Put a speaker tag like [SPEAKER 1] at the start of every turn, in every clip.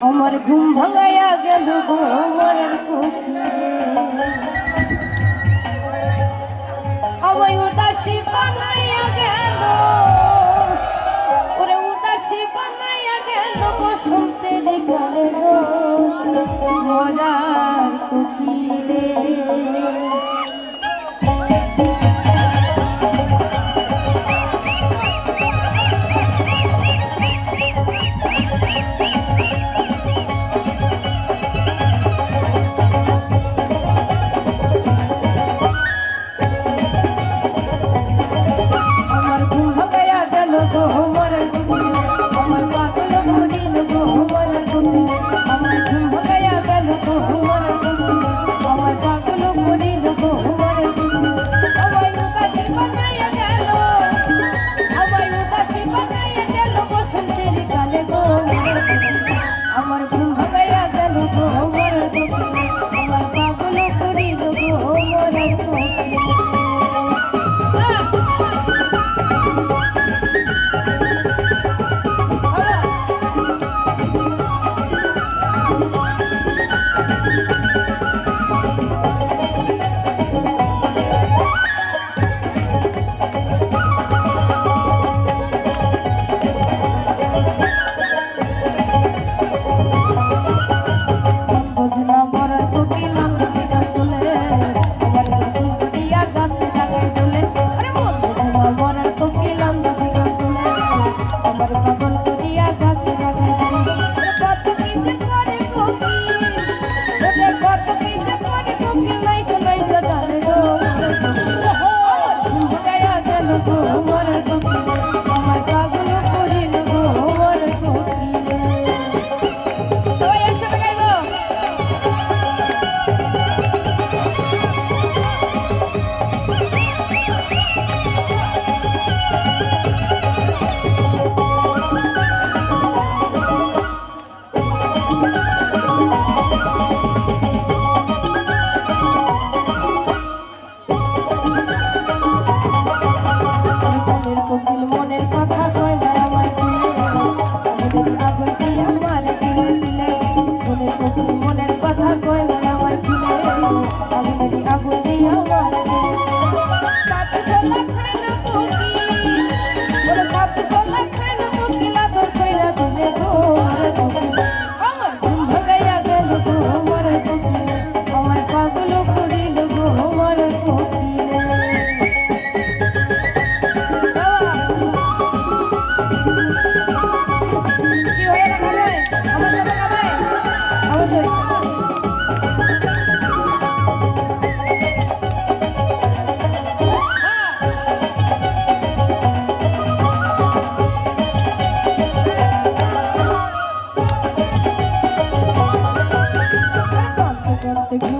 [SPEAKER 1] আমার ঘুম ভাঙাইয়া গেল আমার উদাসী বানাইয়া গেল। Para, Oh, Thank you.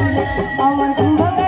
[SPEAKER 1] Our love.